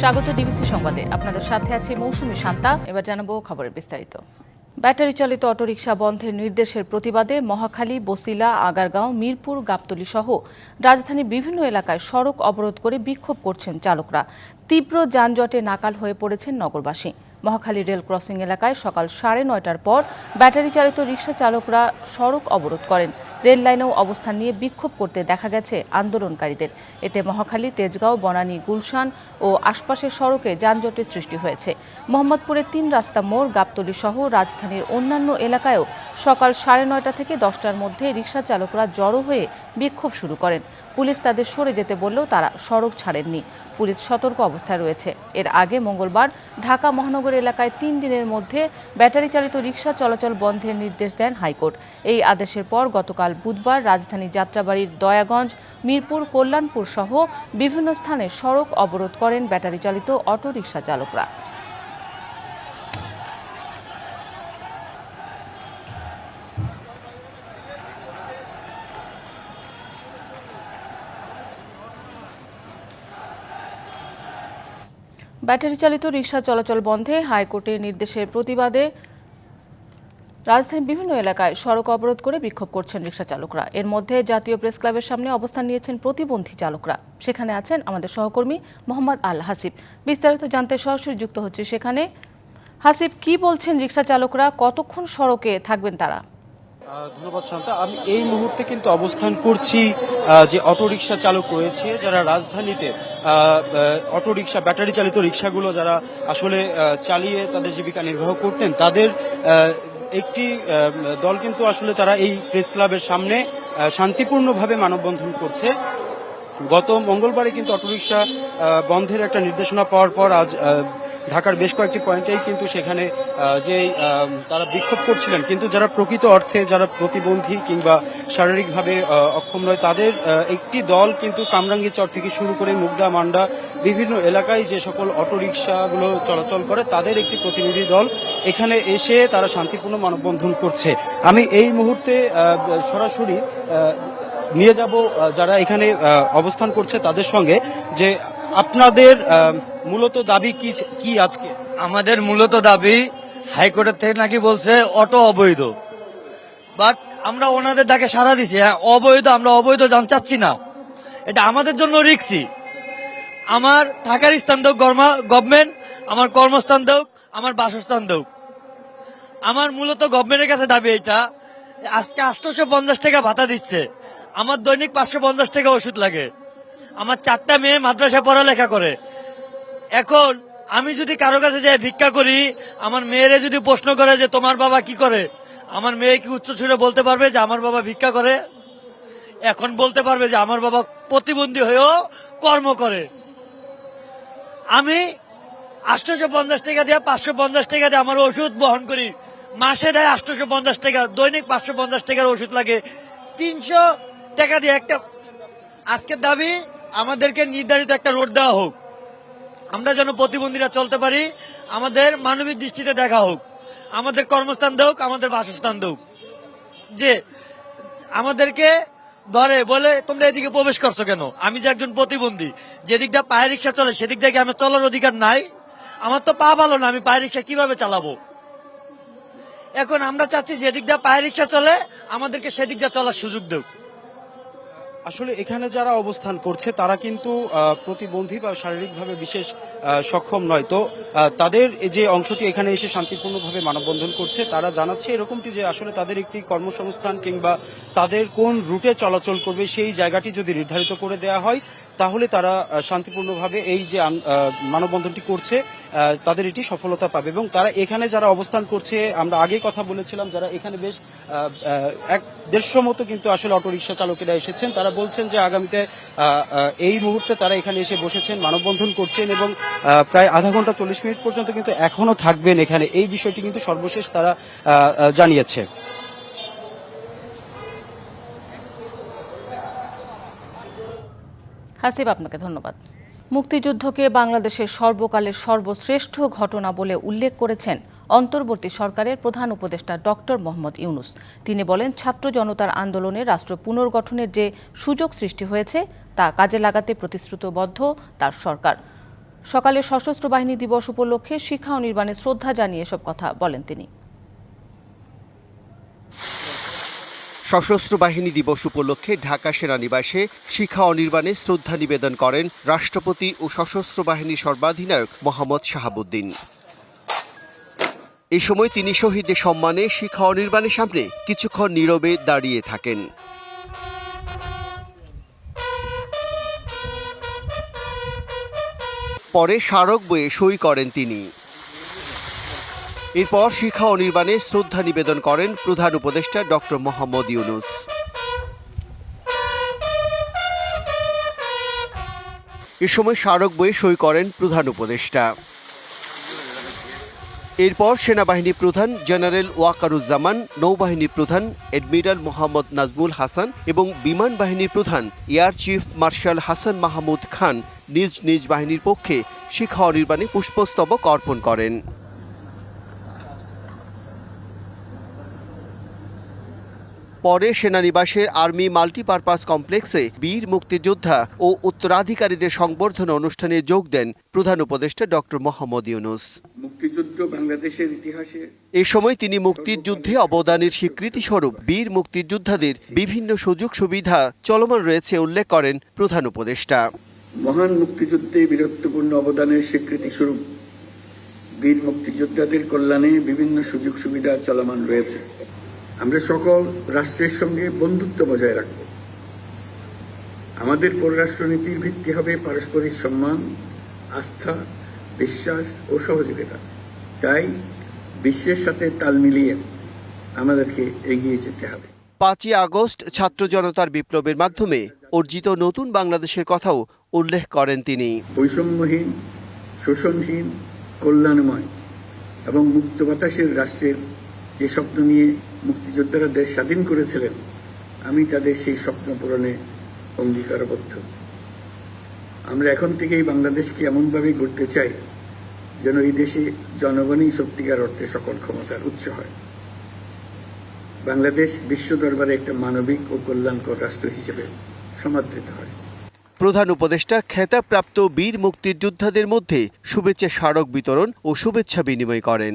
স্বাগত ডিবিসি সংবাদে। আপনাদের সাথে আছে মৌসুমী শান্তা। এবার জানাব খবরের বিস্তারিত। ব্যাটারি চালিত অটোরিকশা বন্ধের নির্দেশের প্রতিবাদে মহাখালী, বসিলা, আগারগাঁও, মিরপুর, গাবতলী সহ রাজধানীর বিভিন্ন এলাকায় সড়ক অবরোধ করে বিক্ষোভ করছেন চালকরা। তীব্র যানজটে নাকাল হয়ে পড়েছেন নগরবাসী। মহাখালী রেল ক্রসিং এলাকায় সকাল সাড়ে নয়টার পর ব্যাটারি চালিত রিকশা চালকরা সড়ক অবরোধ করেন। রেল লাইনেও অবস্থান নিয়ে বিক্ষোভ করতে দেখা গেছে আন্দোলনকারীদের। এতে মহাখালী, তেজগাঁও, বনানী, গুলশান ও আশপাশের সড়কে যানজটের সৃষ্টি হয়েছে। মোহাম্মদপুরের তিন রাস্তা মোড়, গাবতলী সহ রাজধানীর অন্যান্য এলাকায়ও সকাল সাড়ে নয়টা থেকে দশটার মধ্যে রিক্সা চালকরা জড়ো হয়ে বিক্ষোভ শুরু করেন। পুলিশ তাদের সরে যেতে বললেও তারা সড়ক ছাড়েননি। পুলিশ সতর্ক অবস্থায় রয়েছে। এর আগে মঙ্গলবার ঢাকা মহানগর এলাকায় তিন দিনের মধ্যে ব্যাটারি চালিত রিক্সা চলাচল বন্ধের নির্দেশ দেন হাইকোর্ট। এই আদেশের পর গতকাল বুধবার রাজধানী যাত্রাবাড়ির দয়াগঞ্জ, মিরপুর, কল্যাণপুর সহ বিভিন্ন স্থানে সড়ক অবরোধ করেন ব্যাটারি চালিত অটো রিকশা চালকরা। ব্যাটারি চালিত রিকশা চলাচল বন্ধে হাইকোর্টের নির্দেশের প্রতিবাদে রাজধানীর বিভিন্ন এলাকায় সড়ক অবরোধ করে বিক্ষোভ করছেন রিকশা চালকরা। এর মধ্যে জাতীয় প্রেস ক্লাবের সামনে অবস্থান নিয়েছেন প্রতিবন্ধী চালকরা। সেখানে আছেন আমাদের সহকর্মী মোহাম্মদ আল হাসিব। বিস্তারিত জানতে সরাসরি যুক্ত হচ্ছে সেখানে। হাসিব, কি বলছেন রিকশা চালকরা? কতক্ষণ সড়কে থাকবেন তারা? ধন্যবাদ শান্তা। আমি এই মুহূর্তে কিন্তু অবস্থান করছি যে অটোরিকশা চালক রয়েছে, যারা রাজধানীতে অটোরিকশা, ব্যাটারি চালিত রিক্সাগুলো যারা আসলে চালিয়ে তাদের জীবিকা নির্বাহ করতেন, তাদের একটি দল কিন্তু আসলে তারা এই প্রেস ক্লাবের সামনে শান্তিপূর্ণভাবে মানববন্ধন করছে। গত মঙ্গলবারে কিন্তু অটোরিকশা বন্ধের একটা নির্দেশনা পাওয়ার পর আজ ঢাকার বেশ কয়েকটি পয়েন্টেই কিন্তু সেখানে যে তারা বিক্ষোভ করছিলেন। কিন্তু যারা প্রকৃত অর্থে যারা প্রতিবন্ধী কিংবা শারীরিকভাবে অক্ষম নয়, তাদের একটি দল কিন্তু কামরাঙ্গি চর থেকে শুরু করে মুগদা, মান্ডা, বিভিন্ন এলাকায় যে সকল অটোরিকশাগুলো চলাচল করে, তাদের একটি প্রতিনিধি দল এখানে এসে তারা শান্তিপূর্ণ মানববন্ধন করছে। আমি এই মুহূর্তে সরাসরি নিয়ে যাব যারা এখানে অবস্থান করছে তাদের সঙ্গে যে আপনাদের মূলত দাবি কি কি আজকে? আমাদের মূলত দাবি হাইকোর্টের থেকে নাকি বলছে অটো অবৈধ। বাট আমরা ওনাদের ডাকে সারা দিছি হ্যাঁ অবৈধ, আমরা অবৈধ জান চাচ্ছি না। এটা আমাদের জন্য রিক্সি। আমার থাকার স্থান দেওক গভর্নমেন্ট, আমার কর্মস্থান দেওক আমার বাসস্থান দেওক আমার মূলত গভর্নমেন্টের কাছে দাবি এটা, আজকে আটশোশো পঞ্চাশ টাকা ভাতা দিচ্ছে। আমার দৈনিক পাঁচশো পঞ্চাশ টাকা ওষুধ লাগে। আমার চারটা মেয়ে মাদ্রাসায় পড়ালেখা করে। এখন আমি যদি কারও কাছে যাই ভিক্ষা করি, আমার মেয়েরে যদি প্রশ্ন করে যে তোমার বাবা কি করে, আমার মেয়ে কি উচ্চ বলতে পারবে যে আমার বাবা ভিক্ষা করে? এখন বলতে পারবে যে আমার বাবা প্রতিবন্ধী হয়েও কর্ম করে। আমি আটশোশো পঞ্চাশ টাকা দিয়ে, পাঁচশো পঞ্চাশ টাকা দিয়ে আমার ওষুধ বহন করি। মাসে দেয় আটশোশো পঞ্চাশ টাকা, দৈনিক পাঁচশো পঞ্চাশ টাকার ওষুধ লাগে। তিনশো টাকা দিয়ে একটা আজকের দাবি আমাদেরকে নির্ধারিত একটা রোড দেওয়া হোক। আমরা যেন প্রতিবন্ধীরা চলতে পারি, আমাদের মানবিক দৃষ্টিতে দেখা হোক। আমাদের কর্মস্থান দেওক আমাদের বাসস্থান দেওক যে আমাদেরকে ধরে বলে, তোমরা এদিকে প্রবেশ করছ কেন? আমি যে একজন প্রতিবন্ধী যেদিকটা পায়ে রিক্সা চলে, সেদিক থেকে আমার চলার অধিকার নাই? আমার তো পা ভালো না, আমি পায়ে রিক্সা কীভাবে চালাবো? এখন আমরা চাচ্ছি যেদিকটা পায়ে রিক্সা চলে, আমাদেরকে সেদিকটা চলার সুযোগ দেওক আসলে এখানে যারা অবস্থান করছে, তারা কিন্তু প্রতিবন্ধী বা শারীরিকভাবে বিশেষ সক্ষম নয়। তো তাদের যে অংশটি এখানে এসে শান্তিপূর্ণভাবে মানববন্ধন করছে, তারা জানাচ্ছে এরকমটি যে আসলে তাদের একটি কর্মসংস্থান কিংবা তাদের কোন রুটে চলাচল করবে সেই জায়গাটি যদি নির্ধারিত করে দেওয়া হয় তাহলে তারা শান্তিপূর্ণভাবে এই যে মানববন্ধনটি করছে তাদের এটি সফলতা পাবে। এবং তারা এখানে যারা অবস্থান করছে, আমরা আগে কথা বলেছিলাম, যারা এখানে বেশ এক দেড়শো মতো কিন্তু আসলে অটোরিকশা চালকেরা এসেছেন। তারা বলছেন যে, আগামীতে এই মুহূর্তে তারা এখানে এসে বসেছেন, মানববন্ধন করছেন এবং প্রায় আধা ঘণ্টা চল্লিশ মিনিট পর্যন্ত কিন্তু এখনও থাকবেন এখানে। এই বিষয়টি কিন্তু সর্বশেষ তারা জানিয়েছে। হাসিব আপনাকে, ধন্যবাদ। মুক্তিযুদ্ধকে বাংলাদেশের সর্বকালের সর্বশ্রেষ্ঠ ঘটনা বলে উল্লেখ করেছেন অন্তর্বর্তী সরকারের প্রধান উপদেষ্টা ডক্টর মোহাম্মদ ইউনুস। তিনি বলেন, ছাত্র জনতার আন্দোলনে রাষ্ট্র পুনর্গঠনের যে সুযোগ সৃষ্টি হয়েছে, তা কাজে লাগাতে প্রতিশ্রুতবদ্ধ তার সরকার। সকালে সশস্ত্র বাহিনী দিবস উপলক্ষে শিক্ষা ও নির্বাণে শ্রদ্ধা জানিয়ে এসব কথা বলেন তিনি। সশস্ত্র বাহিনী দিবস উপলক্ষে ঢাকা সেনানিবাসে শিখা অনির্বাণে শ্রদ্ধা নিবেদন করেন রাষ্ট্রপতি ও সশস্ত্র বাহিনী সর্বাধিনায়ক মোহাম্মদ শাহাবুদ্দিন। এ সময় তিনি শহীদদের সম্মানে শিখা অনির্বাণের সামনে কিছুক্ষণ নীরবে দাঁড়িয়ে থাকেন। পরে স্মারক বইয়ে সই করেন তিনি। এরপর শিখা অনির্বাণে শ্রদ্ধা নিবেদন করেন প্রধান উপদেষ্টা ডক্টর মোহাম্মদ ইউনুস। এ সময় স্মারক বইয়ে সই করেন প্রধান উপদেষ্টা। এরপর সেনাবাহিনী প্রধান জেনারেল ওয়াকারুজ্জামান, নৌবাহিনী প্রধান এডমিরাল মোহাম্মদ নাজমুল হাসান এবং বিমান বাহিনীর প্রধান air chief marshal Hasan Mahmud Khan নিজ নিজ বাহিনীর পক্ষে শিখা অনির্বাণে পুষ্পস্তবক অর্পণ করেন। পরে সেনানিবাসের আর্মি মাল্টিপারপাস কমপ্লেক্সে বীর মুক্তিযোদ্ধা ও উত্তরাধিকারীদের সংবর্ধনা অনুষ্ঠানে যোগ দেন প্রধান উপদেষ্টা ডক্টর মোহাম্মদ ইউনুস। মুক্তিযুদ্ধ বাংলাদেশের ইতিহাসে এ সময় তিনি মুক্তির যুদ্ধে অবদানের স্বীকৃতি স্বরূপ বীর মুক্তিযোদ্ধাদের বিভিন্ন সুযোগ সুবিধা চলমান রয়েছে উল্লেখ করেন প্রধান উপদেষ্টা। মহান মুক্তিযুদ্ধে বীরত্বপূর্ণ অবদানের স্বীকৃতি স্বরূপ বীর মুক্তিযোদ্ধাদের কল্যাণে বিভিন্ন সুযোগ সুবিধা চলমান রয়েছে। আমরা সকল রাষ্ট্রের সঙ্গে বন্ধুত্ব বজায় রাখব। আমাদের পররাষ্ট্রনীতির ভিত্তি হবে পারস্পরিক সম্মান আস্থা বিশ্বাস ও সহযোগিতা। তাই বিশ্বের সাথে তাল মিলিয়ে আমাদেরকে এগিয়ে যেতে হবে। পাঁচই আগস্ট ছাত্র জনতার বিপ্লবের মাধ্যমে অর্জিত নতুন বাংলাদেশের কথাও উল্লেখ করেন তিনি। বৈষম্যহীন শোষণহীন কল্যাণময় এবং মুক্ত বাতাসের রাষ্ট্রের যে স্বপ্ন নিয়ে মুক্তিযোদ্ধারা দেশ স্বাধীন করেছিলেন, আমি তাদের সেই স্বপ্ন পূরণে অঙ্গীকারবদ্ধ। আমরা এখন থেকেই বাংলাদেশকে এমনভাবে গড়তে চাই যেন এই দেশে জনগণই সত্যিকার অর্থে সকল ক্ষমতার উৎস হয়। বাংলাদেশ বিশ্ব দরবারে একটা মানবিক ও কল্যাণকর রাষ্ট্র হিসেবে সমাদৃত হয়। প্রধান উপদেষ্টা, খেতাবপ্রাপ্ত বীর মুক্তিযোদ্ধাদের মধ্যে শুভেচ্ছা স্মারক বিতরণ ও শুভেচ্ছা বিনিময় করেন।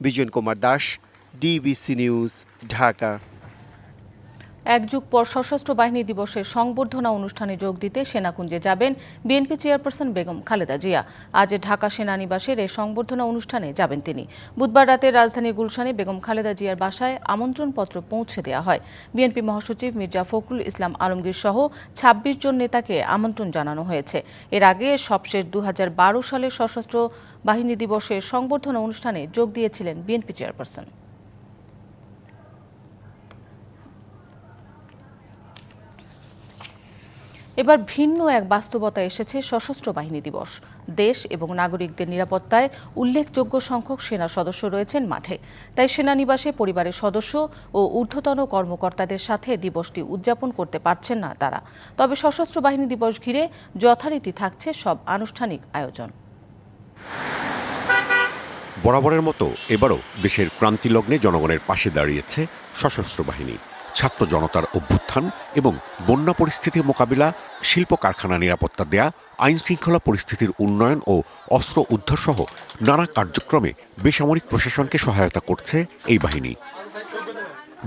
বিজন কুমার দাস ডিবিসি নিউজ ঢাকা এক যুগ পর সশস্ত্র বাহিনী দিবসের সংবর্ধনা অনুষ্ঠানে যোগ দিতে সেনাকুঞ্জে যাবেন বিএনপি চেয়ারপারসন বেগম খালেদা জিয়া। আজ ঢাকা সেনানিবাসের এই সংবর্ধনা অনুষ্ঠানে যাবেন তিনি। বুধবার রাতে রাজধানী গুলশানে বেগম খালেদা জিয়ার বাসায় আমন্ত্রণপত্র পৌঁছে দেওয়া হয়। বিএনপি মহাসচিব মির্জা ফখরুল ইসলাম আলমগীর সহ ছাব্বিশ জন নেতাকে আমন্ত্রণ জানানো হয়েছে। এর আগে সবশেষ দু হাজার সালের সশস্ত্র বাহিনী দিবসের সংবর্ধনা অনুষ্ঠানে যোগ দিয়েছিলেন বিএনপি চেয়ারপারসন। এবার ভিন্ন এক বাস্তবতা এসেছে সশস্ত্র বাহিনী দিবস। দেশ এবং নাগরিকদের নিরাপত্তায় উল্লেখযোগ্য সংখ্যক সেনা সদস্য রয়েছেন মাঠে। তাই সেনানিবাসে পরিবারের সদস্য ও ঊর্ধ্বতন কর্মকর্তাদের সাথে দিবসটি উদযাপন করতে পারছেন না তারা। তবে সশস্ত্র বাহিনী দিবস ঘিরে যথারীতি থাকছে সব আনুষ্ঠানিক আয়োজন। বরাবরের মতো এবারও দেশের ক্রান্তিলগ্নে জনগণের পাশে দাঁড়িয়েছে সশস্ত্র বাহিনী। ছাত্র জনতার অভ্যুত্থান এবং বন্যা পরিস্থিতি মোকাবিলা, শিল্প কারখানা নিরাপত্তা দেয়া, আইন শৃঙ্খলা পরিস্থিতির উন্নয়ন ও অস্ত্র উদ্ধার সহ নানা কার্যক্রমে বেসামরিক প্রশাসনকে সহায়তা করছে এই বাহিনী।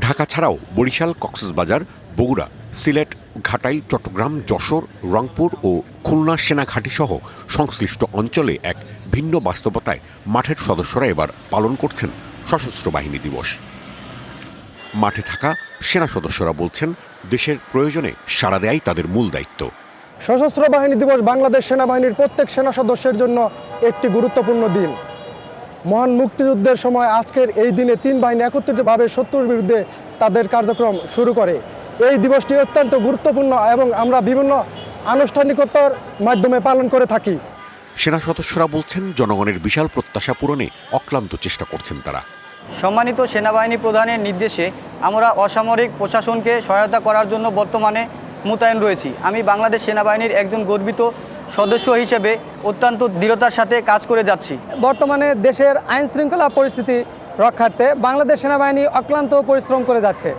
ঢাকা ছাড়াও বরিশাল, কক্সবাজার, বগুড়া, সিলেট ঘাটাইল চট্টগ্রাম, যশোর, রংপুর ও খুলনা সেনাঘাঁটি সহ সংশ্লিষ্ট অঞ্চলে এক ভিন্ন বাস্তবতায় মাঠের সদস্যরা এবার পালন করছেন সশস্ত্র বাহিনী দিবস। মাঠে থাকা সেনা সদস্যরা বলছেন দেশের প্রয়োজনে সাড়া দেয়াই তাদের মূল দায়িত্ব। সশস্ত্র বাহিনী দিবস বাংলাদেশ সেনাবাহিনীর প্রত্যেক সেনা সদস্যের জন্য একটি গুরুত্বপূর্ণ দিন। মহান মুক্তিযুদ্ধের সময় আজকের এই দিনে তিন বাহিনী একত্রিতভাবে শত্রুর বিরুদ্ধে তাদের কার্যক্রম শুরু করে। এই দিবসটি অত্যন্ত গুরুত্বপূর্ণ এবং আমরা বিভিন্ন আনুষ্ঠানিকতার মাধ্যমে পালন করে থাকি। সেনা সদস্যরা বলছেন জনগণের বিশাল প্রত্যাশা পূরণে অক্লান্ত চেষ্টা করছেন তারা। সম্মানিত সেনাবাহিনী প্রধানের নির্দেশে আমরা অসামরিক প্রশাসনকে সহায়তা করার জন্য বর্তমানে মোতায়েন রয়েছি। আমি বাংলাদেশ সেনাবাহিনীর একজন গর্বিত সদস্য হিসেবে অত্যন্ত দৃঢ়তার সাথে কাজ করে যাচ্ছি। বর্তমানে দেশের আইন শৃঙ্খলা পরিস্থিতি রক্ষার্থে বাংলাদেশ সেনাবাহিনী অক্লান্ত পরিশ্রম করে যাচ্ছে।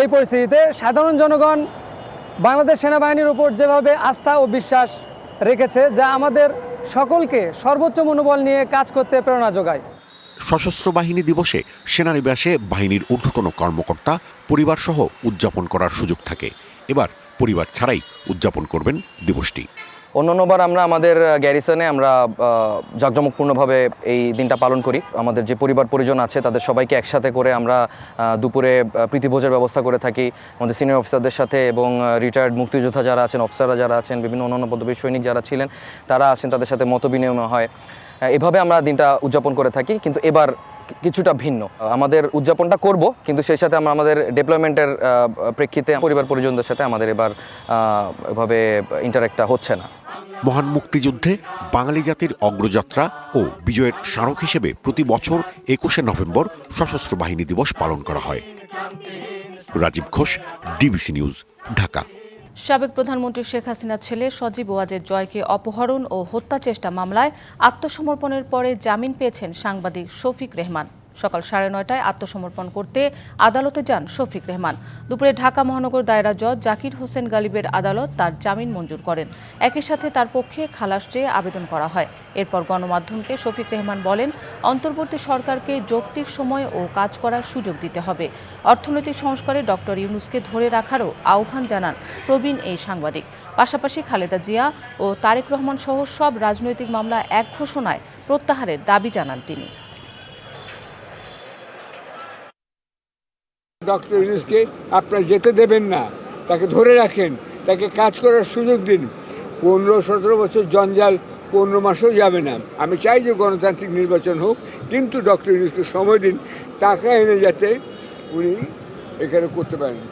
এই পরিস্থিতিতে সাধারণ জনগণ বাংলাদেশ সেনাবাহিনীর উপর যেভাবে আস্থা ও বিশ্বাস রেখেছে, যা আমাদের সকলকে সর্বোচ্চ মনোবল নিয়ে কাজ করতে প্রেরণা যোগায়। সশস্ত্র বাহিনী দিবসে সেনানিবাসে বাহিনীর ঊর্ধ্বতন কর্মকর্তা, পরিবারসহ উদযাপন করার সুযোগ থাকে। এবার পরিবার ছাড়াই উদযাপন করবেন দিবসটি। অন্যান্যবার আমরা আমাদের গ্যারিসনে আমরা জাঁকজমকপূর্ণভাবে এই দিনটা পালন করি। আমাদের যে পরিবার পরিজন আছে, তাদের সবাইকে একসাথে করে আমরা দুপুরে প্রীতিভোজের ব্যবস্থা করে থাকি। আমাদের সিনিয়র অফিসারদের সাথে এবং রিটায়ার্ড মুক্তিযোদ্ধা যারা আছেন অফিসাররা যারা আছেন, বিভিন্ন অন্যান্য পদবীর সৈনিক যারা ছিলেন, তারা আছেন, তাদের সাথে মত বিনিময় হয়। এভাবে আমরা দিনটা উদযাপন করে থাকি, কিন্তু এবার কিছুটা ভিন্ন। আমাদের উদযাপনটা করব, কিন্তু সেই সাথে আমরা আমাদের ডেভেলপমেন্টের প্রেক্ষিতে পরিবার পরিজনদের সাথে আমাদের এবার এভাবে ইন্টারেক্টটা হচ্ছে না। মহান মুক্তিযুদ্ধে বাঙালি জাতির অগ্রযাত্রা ও বিজয়ের স্মারক হিসেবে প্রতি বছর একুশে নভেম্বর সশস্ত্র বাহিনী দিবস পালন করা হয়। Rajib Ghosh, DBC news, Dhaka. সাবেক প্রধানমন্ত্রী শেখ হাসিনার ছেলে সজীব ওয়াজের জয়কে অপহরণ ও হত্যা চেষ্টা মামলায় আত্মসমর্পণের পরে জামিন পেয়েছেন সাংবাদিক শফিক রেহমান। সকাল সাড়ে নয়টায় আত্মসমর্পণ করতে আদালতে যান শফিক রেহমান। দুপুরে ঢাকা মহানগর দায়রা জজ জাকির হোসেন গালিবের আদালত তার জামিন মঞ্জুর করেন। একই সাথে তার পক্ষে খালাস চেয়ে আবেদন করা হয়। এরপর গণমাধ্যমকে শফিক রেহমান বলেন, অন্তর্বর্তী সরকারকে যৌক্তিক সময় ও কাজ করার সুযোগ দিতে হবে। অর্থনৈতিক সংস্কারে ডক্টর ইউনুসকে ধরে রাখারও আহ্বান জানান প্রবীণ এই সাংবাদিক। পাশাপাশি খালেদা জিয়া ও তারেক রহমান সহ সব রাজনৈতিক মামলা এক ঘোষণায় প্রত্যাহারের দাবি জানান তিনি। ডক্টর ইউনুসকে আপনারা যেতে দেবেন না, তাকে ধরে রাখেন, তাকে কাজ করার সুযোগ দিন। পনেরো, সতেরো বছর জঞ্জাল, পনেরো মাসেও যাবে না। আমি চাই যে গণতান্ত্রিক নির্বাচন হোক, কিন্তু ডক্টর ইউনুসকে সময় দিন, টাকা এনে যাতে উনি এখানে করতে পারেন।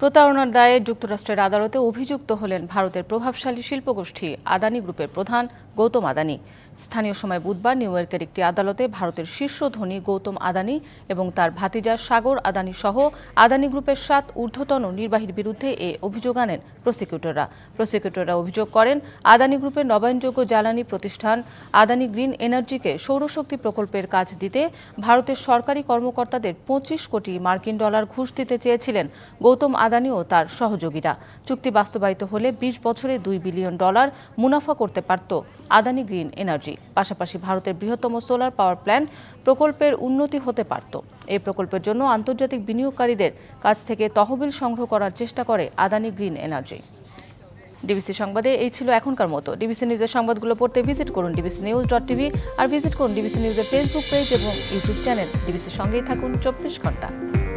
প্রতারণার দায়ে যুক্তরাষ্ট্রের আদালতে অভিযুক্ত হলেন ভারতের প্রভাবশালী শিল্পগোষ্ঠী, আদানি গ্রুপের প্রধান গৌতম আদানি। স্থানীয় সময় বুধবার নিউ ইয়র্কের একটি আদালতে ভারতের শীর্ষ ধনী গৌতম আদানি এবং তার ভাতিজা সাগর আদানি সহ আদানি গ্রুপের সাত ঊর্ধ্বতন নির্বাহীর বিরুদ্ধে এ অভিযোগ আনেন প্রসিকিউটররা। প্রসিকিউটররা অভিযোগ করেন, আদানি গ্রুপের নবায়নযোগ্য জ্বালানি প্রতিষ্ঠান আদানি গ্রিন এনার্জিকে সৌরশক্তি প্রকল্পের কাজ দিতে ভারতের সরকারি কর্মকর্তাদের পঁচিশ কোটি মার্কিন ডলার ঘুষ দিতে চেয়েছিলেন গৌতম আদানি ও তার সহযোগীরা। চুক্তি বাস্তবায়িত হলে বিশ বছরে দুই বিলিয়ন ডলার মুনাফা করতে পারত। Adani green energy. পাশাপাশি ভারতের বৃহত্তম সোলার পাওয়ার প্ল্যান্ট প্রকল্পের উন্নতি হতে পারত। এই প্রকল্পের জন্য আন্তর্জাতিক বিনিয়োগকারীদের কাছ থেকে তহবিল সংগ্রহ করার চেষ্টা করে আদানি গ্রিন এনার্জি। ডিবিসি সংবাদে এই ছিল এখনকার মতো। ডিবিসি নিউজের সংবাদগুলো পড়তে ভিজিট করুন ডিবিসি নিউজ ডট টিভি আর ভিজিট করুন ডিবিসি নিউজের ফেসবুক পেজ এবং ইউটিউব চ্যানেল ডিবিসির সঙ্গেই থাকুন চব্বিশ ঘণ্টা।